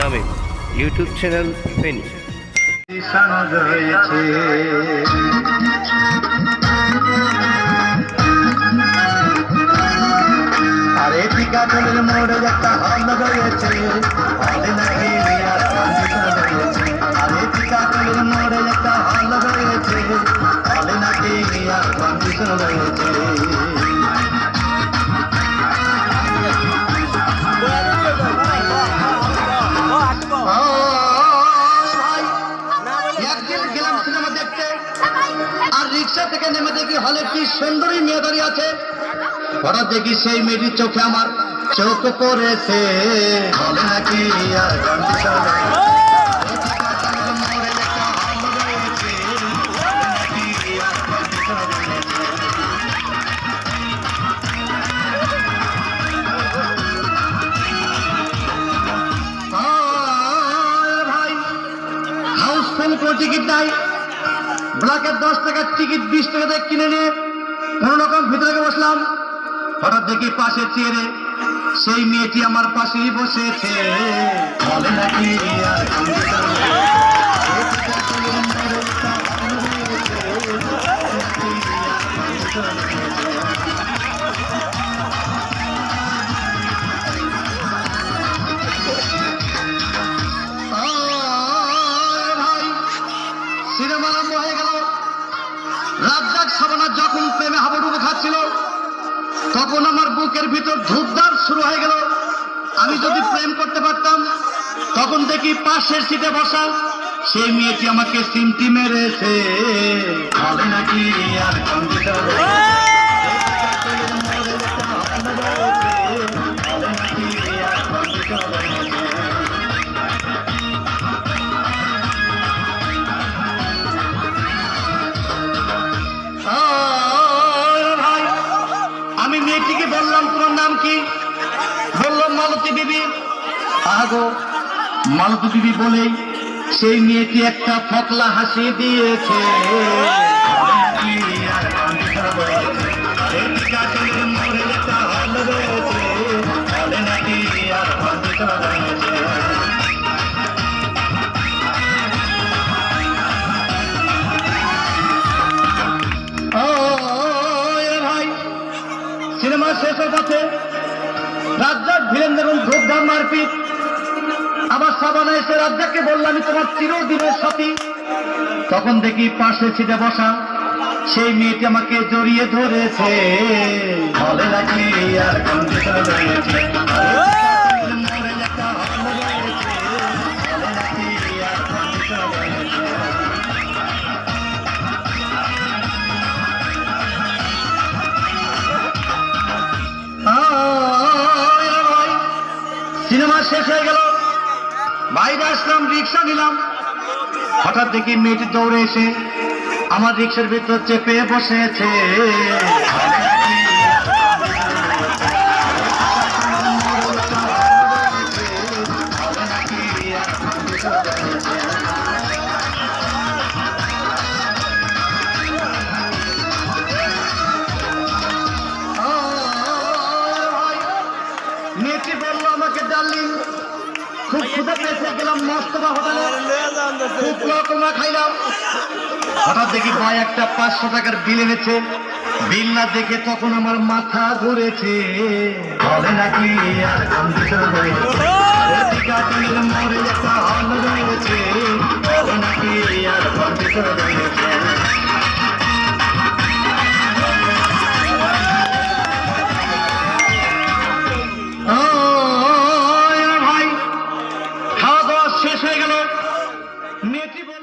Shamim YouTube channel Feni. মোড়ে একটা হল রয়েছে। হলে নাকি আর থেকে নেমে দেখি হলে একটি সুন্দরী মেয়ে দাঁড়িয়ে আছে। হঠাৎ দেখি সেই মেয়েটির চোখে আমার চোখ পড়েছে। বলে নাকি আর টিকিট নাই? ব্ল্যাকের দশ টাকার টিকিট বিশ টাকা দিয়ে কিনে নিয়ে কোনো রকম ভিতরে বসলাম। হঠাৎ দেখি পাশে চেয়ারে সেই মেয়েটি আমার পাশেই বসেছে। নাকি আর বুকের ভিতর ধূপধাপ শুরু হয়ে গেল। আমি যদি প্রেম করতে পারতাম, তখন দেখি পাশের সিটে বসা সেই মেয়েটি আমাকে সিমটি মেরেছে। নাকি আর কম্পিউটার মেয়েটিকে বললাম, তোমার নাম কি? বলল মালতী বিবি। আগো মালতী বিবি বলে সেই মেয়েটি একটা ফতলা হাসি দিয়েছে। সিনেমা শেষ হয়ে যাচ্ছে রাজ্জাক ভিলেন দেখুন ধূপধাম মারপিট। আমার সাবানা এসে রাজ্জাককে বললাম আমি তোমার চিরদিনের সাথী। তখন দেখি পাশে ছিটে বসা সেই মেয়েটি আমাকে জড়িয়ে ধরেছে। বলে নাকি আর কন্ডিশন রয়েছে। শেষ হয়ে গেল। বাইরে আসলাম, রিক্সা নিলাম। হঠাৎ দেখি মেয়েটি দৌড়ে এসে আমার রিক্সার ভিতর চেপে বসেছে। মেয়েটি বলল আমাকে ডার্লিং খুব ক্ষুদা পেয়েছে, গেলাম মস্তবা হোটেলে। খুব রকমা খাইলাম। হঠাৎ দেখি ভাই একটা পাঁচশো টাকার বিল এনেছে। বিল না দেখে তখন আমার মাথা ঘুরেছে। বলে নাকি আর কন্ডিশন রয়েছে একটা বলে নাকি আর ভাই খাওয়া